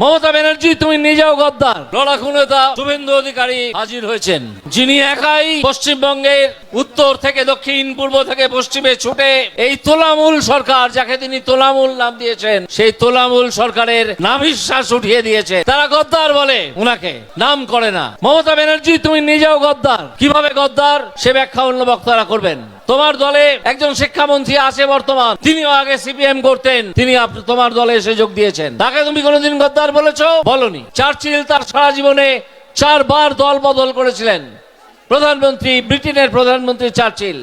মমতা ব্যানার্জি, তুমি নিজেও গদ্দার। লড়াকু নেতা শুভেন্দু অধিকারী হাজির হয়েছেন। যিনি একাই পশ্চিমবঙ্গের উত্তর থেকে দক্ষিণ, পূর্ব থেকে পশ্চিমে ছুটে এই তোলামূল সরকার, যাকে তিনি তোলামূল নাম দিয়েছেন, সেই তোলামূল সরকারের নাভিশ্বাস উঠিয়ে দিয়েছে। তারা গদ্দার বলে উনাকে, নাম করে না। মমতা ব্যানার্জি, তুমি নিজেও গদ্দার। কীভাবে গদ্দার? সে ব্যাখ্যা অন্য বক্তারা করবেন। তোমার দলে একজন শিক্ষামন্ত্রী আছে বর্তমান, তিনিও আগে সিপিএম করতেন, তিনি তোমার দলে এসে যোগ দিয়েছেন। তাকে তুমি কোনোদিন গদ্দার বলেছ? বলনি। চার্চিল তার সারা জীবনে চারবার দল বদল করেছিলেন। প্রধানমন্ত্রী, ব্রিটেনের প্রধানমন্ত্রী চার্চিল।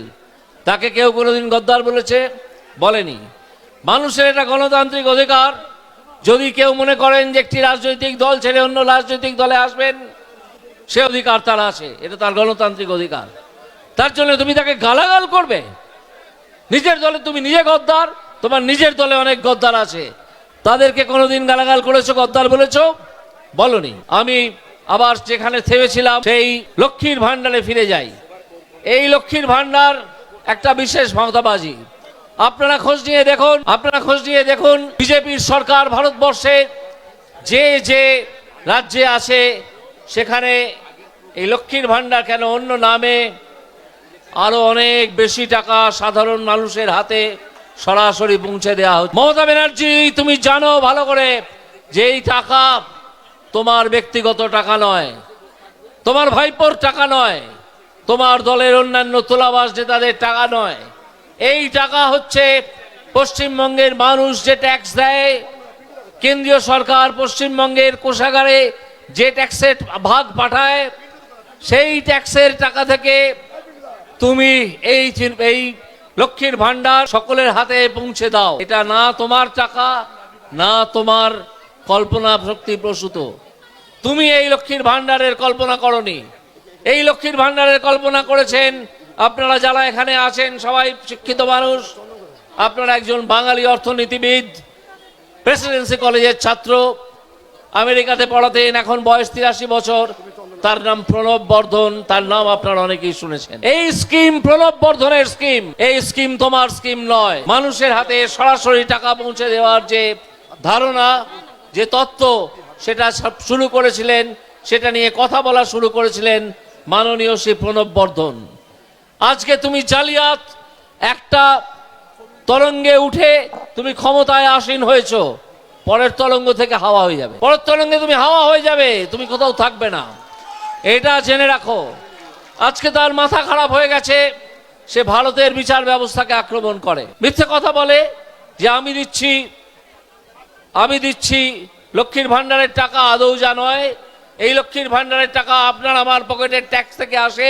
তাকে কেউ কোনোদিন গদ্দার বলেছে? বলেনি। মানুষের এটা গণতান্ত্রিক অধিকার। যদি কেউ মনে করেন যে একটি রাজনৈতিক দল ছেড়ে অন্য রাজনৈতিক দলে আসবেন, সে অধিকার তার আছে। এটা তার গণতান্ত্রিক অধিকার। তার জন্য তুমি তাকে গালাগাল করবে। নিজের দলে তুমি নিজে গদ্দার, তোমার নিজের দলে অনেক গদ্দার আছে। তাদেরকে কোনোদিন গালাগাল করেছ, গদ্দার বলেছ? বলনি। আমি আবার যেখানে থেমেছিলাম, সেই লক্ষ্মীর ভাণ্ডারে ফিরে যাই। এই লক্ষ্মীর ভাণ্ডার একটা বিশেষ ভাওতাবাজি আপনারা খোঁজ নিয়ে দেখুন, আপনারা খোঁজ নিয়ে দেখুন, বিজেপির সরকার ভারতবর্ষে যে যে রাজ্যে আছে, সেখানে এই লক্ষ্মীর ভাণ্ডার কেন অন্য নামে আরও অনেক বেশি টাকা সাধারণ মানুষের হাতে সরাসরি পৌঁছে দেওয়া হচ্ছে। মমতা ব্যানার্জি, তুমি জানো ভালো করে যে এই টাকা তোমার ব্যক্তিগত টাকা নয়, তোমার ভাইপোর টাকা নয়, তোমার দলের অন্যান্য তোলাবাস নেতাদের টাকা নয়, এই টাকা হচ্ছে পশ্চিমবঙ্গের মানুষ যে ট্যাক্স দেয়, কেন্দ্রীয় সরকার পশ্চিমবঙ্গের কোষাগারে যে ট্যাক্সের ভাগ পাঠায়, সেই ট্যাক্সের টাকা থেকে তুমি এই এই লক্ষ্মীর ভান্ডার সকলের হাতে পৌঁছে দাও। এটা না তোমার টাকা না তোমার কল্পনা শক্তি প্রসূত। তুমি এই লক্ষ্মীর ভান্ডারের কল্পনা করনি। এই লক্ষ্মীর ভান্ডারের কল্পনা করেছেন। আপনারা যারা এখানে আছেন, সবাই শিক্ষিত মানুষ। আপনারা একজন বাঙালি অর্থনীতিবিদ, প্রেসিডেন্সি কলেজের ছাত্র। আমেরিকাতে পড়াতেন, এখন বয়স তিরাশি বছর। তার নাম প্রণব বর্ধন, তার নাম আপনারা অনেকেই শুনেছেন। এই স্কিম, প্রণব বর্ধনের স্কিম, এই স্কিম তোমার স্কিম নয়। মানুষের হাতে সরাসরি টাকা পৌঁছে দেওয়ার যে ধারণা, যে তত্ত্ব, সেটা শুরু করেছিলেন, সেটা নিয়ে কথা বলা শুরু করেছিলেন মাননীয় শ্রী প্রণব বর্ধন। আজকে তুমি জালিয়াত একটা তরঙ্গে উঠে তুমি ক্ষমতায় আসীন হয়েছ, পরের তরঙ্গ থেকে হাওয়া হয়ে যাবে। পরের তরঙ্গে তুমি হাওয়া হয়ে যাবে, তুমি কোথাও থাকবে না। এটা জেনে রাখো। আজকে তার মাথা খারাপ হয়ে গেছে, সে ভারতের বিচার ব্যবস্থাকে আক্রমণ করে। মিথ্যে কথা বলে যে আমি দিচ্ছি আমি দিচ্ছি, লক্ষ্মীর ভাণ্ডারের টাকা আদৌ যা নয়, এই লক্ষ্মীর ভাণ্ডারের টাকা আপনার আমার পকেটের ট্যাক্স থেকে আসে,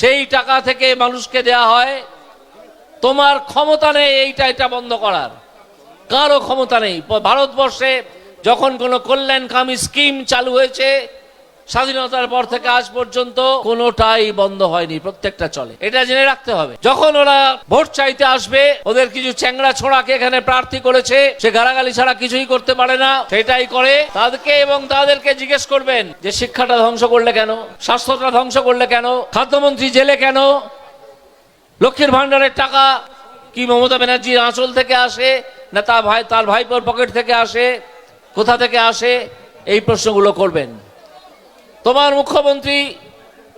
সেই টাকা থেকে মানুষকে দেয়া হয়। তোমার ক্ষমতা নেই এইটা, এটা বন্ধ করার। কারও ক্ষমতা নেই। ভারতবর্ষে যখন কোনো কল্যাণকামী স্কিম চালু হয়েছে স্বাধীনতার পর থেকে আজ পর্যন্ত কোনোটাই বন্ধ হয়নি, প্রত্যেকটা চলে। এটা জেনে রাখতে হবে। যখন ওরা ভোট চাইতে আসবে, ওদের কিছু চ্যাংড়া ছোড়াকে এখানে প্রার্থী করেছে, সে গালাগালি ছাড়া কিছুই করতে পারে না, সেটাই করে। তাদেরকে এবং তাদেরকে জিজ্ঞেস করবেন যে, শিক্ষাটা ধ্বংস করলে কেন? স্বাস্থ্যটা ধ্বংস করলে কেন? খাদ্যমন্ত্রী জেলে কেন? লক্ষ্মীর ভাণ্ডারের টাকা কি মমতা ব্যানার্জির আঁচল থেকে আসে, না তার ভাই তার ভাইপোর পকেট থেকে আসে, কোথা থেকে আসে? এই প্রশ্নগুলো করবেন। তোমার মুখ্যমন্ত্রী,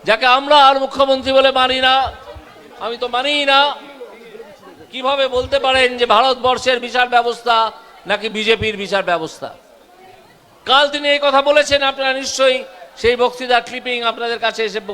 যাকে আমরা আর মুখ্যমন্ত্রী বলে মানি না, আমি তো মানি না। কীভাবে বলতে পারেন যে ভারতবর্ষের বিচার ব্যবস্থা নাকি বিজেপির বিচার ব্যবস্থা? কাল তিনি এই কথা বলেছেন, আপনারা নিশ্চয়ই সেই বক্তৃতার ক্লিপিং আপনাদের কাছে এসে